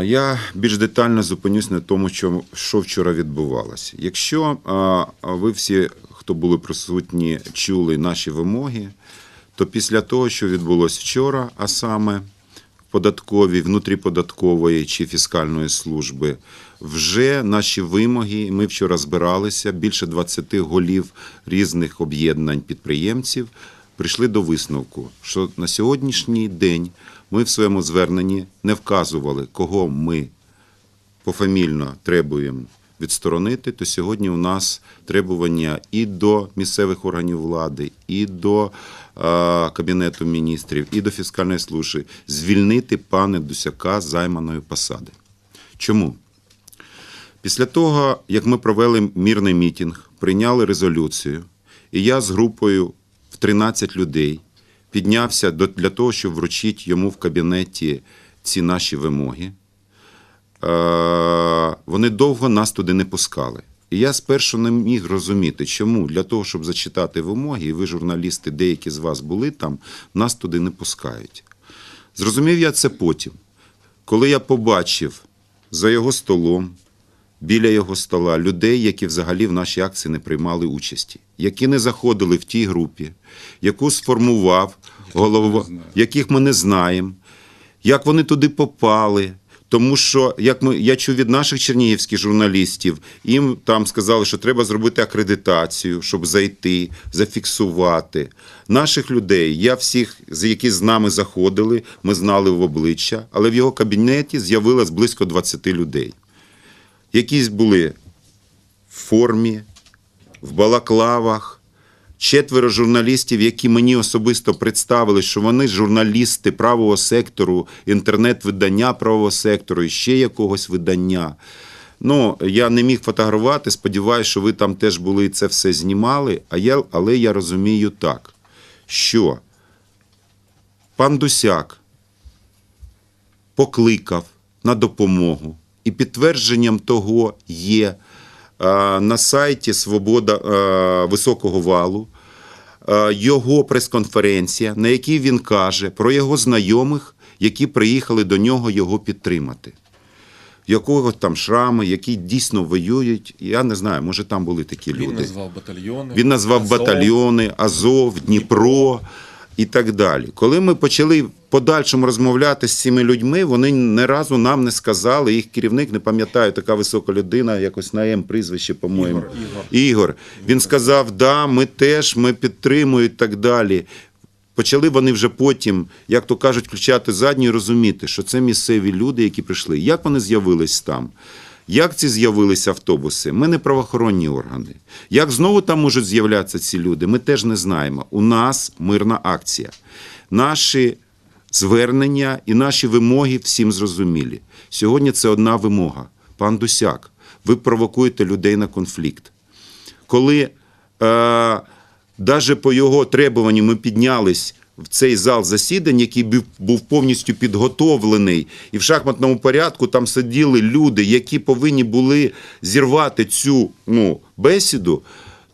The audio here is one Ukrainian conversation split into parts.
Я більш детально зупинюсь на тому, що, вчора відбувалося. Якщо ви всі, хто були присутні, чули наші вимоги, то після того, що відбулося вчора, а саме податкові, внутріподаткової чи фіскальної служби, вже наші вимоги. Ми вчора збиралися більше 20 голів різних об'єднань підприємців. Прийшли до висновку, що на сьогоднішній день ми в своєму зверненні не вказували, кого ми пофамільно требуємо відсторонити, то сьогодні у нас требування і до місцевих органів влади, і до Кабінету міністрів, і до фіскальної служби звільнити пане Дусяка займаної посади. Чому? Після того, як ми провели мірний мітинг, прийняли резолюцію, і я з групою в 13 людей піднявся для того, щоб вручити йому в кабінеті ці наші вимоги. Е, Вони довго нас туди не пускали. І я спершу не міг розуміти, чому для того, щоб зачитати вимоги, і ви, журналісти, деякі з вас були там, нас туди не пускають. Зрозумів я це потім, коли я побачив за його столом, біля його стола, людей, які взагалі в нашій акції не приймали участі, які не заходили в тій групі, яку сформував голова, яких ми не знаємо, як вони туди попали. Тому що, як ми я чув від наших чернігівських журналістів, їм там сказали, що треба зробити акредитацію, щоб зайти, зафіксувати наших людей. Я всіх, які з нами заходили, ми знали в обличчя, але в його кабінеті з'явилось близько 20 людей. Якісь були в формі, в балаклавах. Четверо журналістів, які мені особисто представили, що вони журналісти правого сектору, інтернет-видання правого сектору і ще якогось видання. Ну, я не міг фотографувати, сподіваюся, що ви там теж були і це все знімали. А я, але я розумію так, що пан Дусяк покликав на допомогу, і підтвердженням того є е, на сайті Свобода е, Високого валу е, його прес-конференція, на якій він каже про його знайомих, які приїхали до нього його підтримати. Якого там шрами, які дійсно воюють. Я не знаю, може там були такі Він люди. назвав батальйони. Він назвав Азов. батальйони Азов, Дніпро і так далі. Коли ми почали в подальшому розмовляти з цими людьми, вони ні разу нам не сказали. Їх керівник не пам'ятаю, така висока людина, якось на М прізвище, по-моєму. Ігор, Ігор. Ігор. Він сказав: да, ми теж, ми підтримуємо і так далі. Почали вони вже потім, як то кажуть, включати задні і розуміти, що це місцеві люди, які прийшли. Як вони з'явились там? Як ці з'явилися автобуси? Ми не правоохоронні органи. Як знову там можуть з'являтися ці люди? Ми теж не знаємо. У нас мирна акція. Наші звернення і наші вимоги всім зрозумілі. Сьогодні це одна вимога. Пан Дусяк, ви провокуєте людей на конфлікт коли е, даже по його требуванню ми піднялись в цей зал засідань, який був, повністю підготовлений, і в шахматному порядку там сиділи люди, які повинні були зірвати цю ну, бесіду,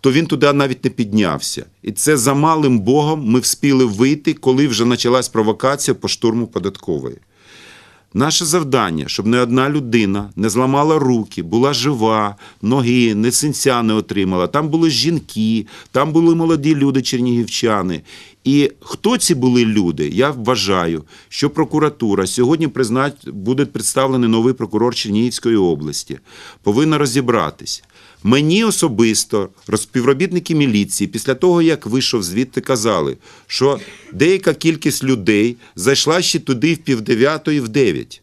то він туди навіть не піднявся. І це за малим Богом ми вспіли вийти, коли вже почалась провокація по штурму податкової. Наше завдання, щоб не одна людина не зламала руки, була жива, ноги, не синця не отримала. Там були жінки, там були молоді люди, чернігівчани. І хто ці були люди? Я вважаю, що прокуратура сьогодні признать, буде представлений новий прокурор Чернігівської області. Повинна розібратись. Мені особисто співробітники міліції, після того, як вийшов звідти, казали, що деяка кількість людей зайшла ще туди в півдев'ятої, в дев'ять.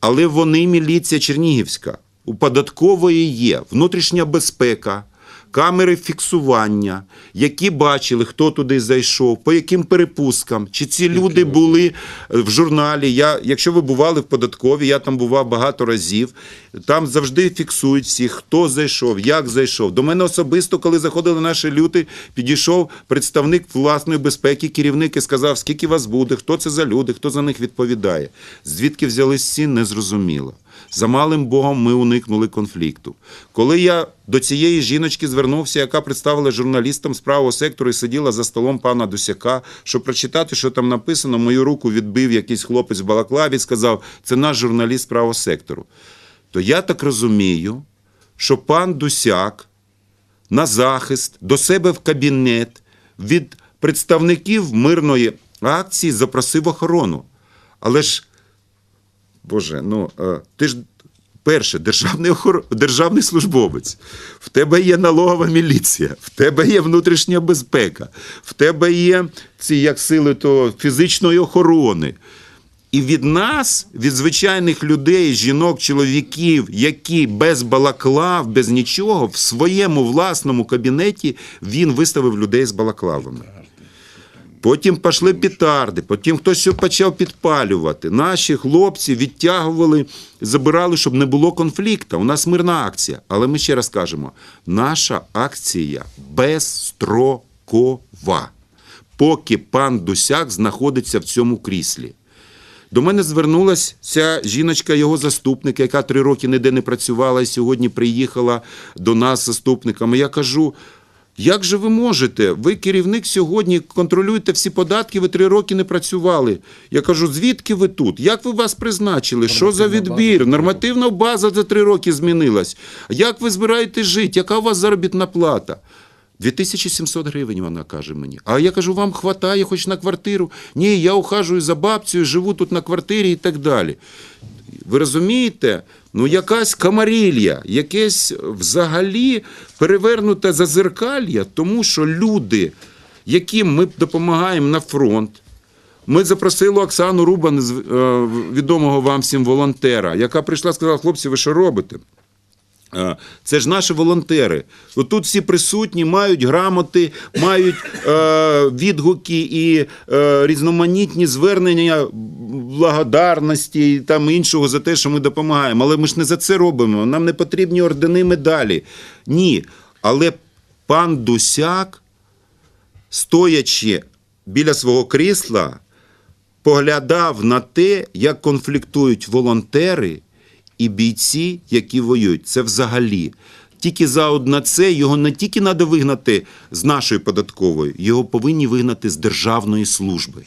Але вони міліція Чернігівська. У податкової є внутрішня безпека, камери фіксування, які бачили, хто туди зайшов, по яким перепусткам, чи ці люди були е, в журналі. Я, якщо ви бували в податковій, я там бував багато разів. Там завжди фіксують всіх, хто зайшов, як зайшов. До мене особисто, коли заходили наші люди, підійшов представник власної безпеки, керівник і сказав, скільки вас буде, хто це за люди, хто за них відповідає. Звідки взялись ці, незрозуміло. За малим Богом ми уникнули конфлікту. Коли я до цієї жіночки звернувся, яка представила журналістам з правого сектору і сиділа за столом пана Дусяка, щоб прочитати, що там написано, мою руку відбив якийсь хлопець в балаклаві, сказав, це наш журналіст з правого сектору. То я так розумію, що пан Дусяк на захист до себе в кабінет від представників мирної акції запросив охорону. Але ж, Боже, ну е, ти ж перше, державний, охор... державний службовець, в тебе є налогова міліція, в тебе є внутрішня безпека, в тебе є ці як сили то фізичної охорони. І від нас, від звичайних людей, жінок, чоловіків, які без балаклав, без нічого, в своєму власному кабінеті він виставив людей з балаклавами. Потім пішли петарди, потім хтось почав підпалювати. Наші хлопці відтягували, забирали, щоб не було конфлікту. У нас мирна акція. Але ми ще раз кажемо: наша акція безстрокова, поки пан Дусяк знаходиться в цьому кріслі. До мене звернулася ця жіночка, його заступник, яка три роки ніде не працювала і сьогодні приїхала до нас заступниками. Я кажу. Як же ви можете? Ви керівник сьогодні, контролюєте всі податки, ви три роки не працювали. Я кажу, звідки ви тут? Як ви вас призначили? Що за відбір? Нормативна база за три роки змінилась. Як ви збираєтесь жити? Яка у вас заробітна плата? 2700 гривень вона каже мені. А я кажу, вам хватає хоч на квартиру? Ні, я ухажую за бабцею, живу тут на квартирі і так далі. Ви розумієте? Ну, якась камарілля, якесь взагалі перевернуте зазеркалья, тому що люди, яким ми допомагаємо на фронт, ми запросили Оксану Рубан, е, відомого вам всім волонтера, яка прийшла і сказала, хлопці, ви що робите? Е, Це ж наші волонтери. Тут всі присутні, мають грамоти, мають е, відгуки і різноманітні звернення благодарності і там іншого за те, що ми допомагаємо. Але ми ж не за це робимо. Нам не потрібні ордени медалі. Ні. Але пан Дусяк, стоячи біля свого крісла, поглядав на те, як конфліктують волонтери і бійці, які воюють. Це взагалі. Тільки за це його не тільки треба вигнати з нашої податкової, його повинні вигнати з державної служби.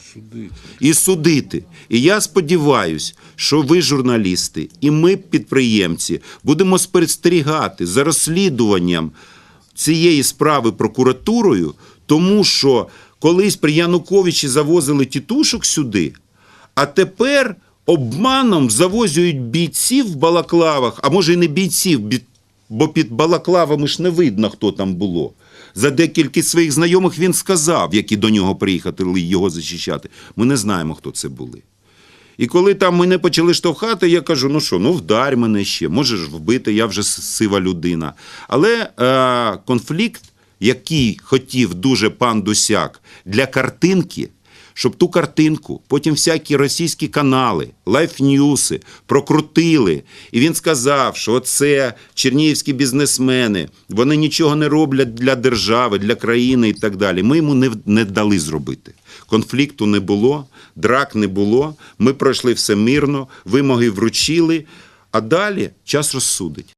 І судити. І я сподіваюся, що ви, журналісти, і ми, підприємці, будемо спостерігати за розслідуванням цієї справи прокуратурою, тому що колись при Януковичі завозили тітушок сюди, а тепер обманом завозюють бійців в балаклавах, а може і не бійців, бі- бо під балаклавами ж не видно, хто там було. За декілька своїх знайомих він сказав, які до нього приїхали його захищати. Ми не знаємо, хто це були. І коли там мене почали штовхати, я кажу: ну що, ну вдарь мене ще, можеш вбити, я вже сива людина. Але е, конфлікт, який хотів дуже пан Дусяк для картинки, щоб ту картинку, потім всякі російські канали, лайфньюси прокрутили. І він сказав, що це чернігівські бізнесмени, вони нічого не роблять для держави, для країни і так далі. Ми йому не, не дали зробити. Конфлікту не було, драк не було. Ми пройшли все мирно, вимоги вручили, а далі час розсудить.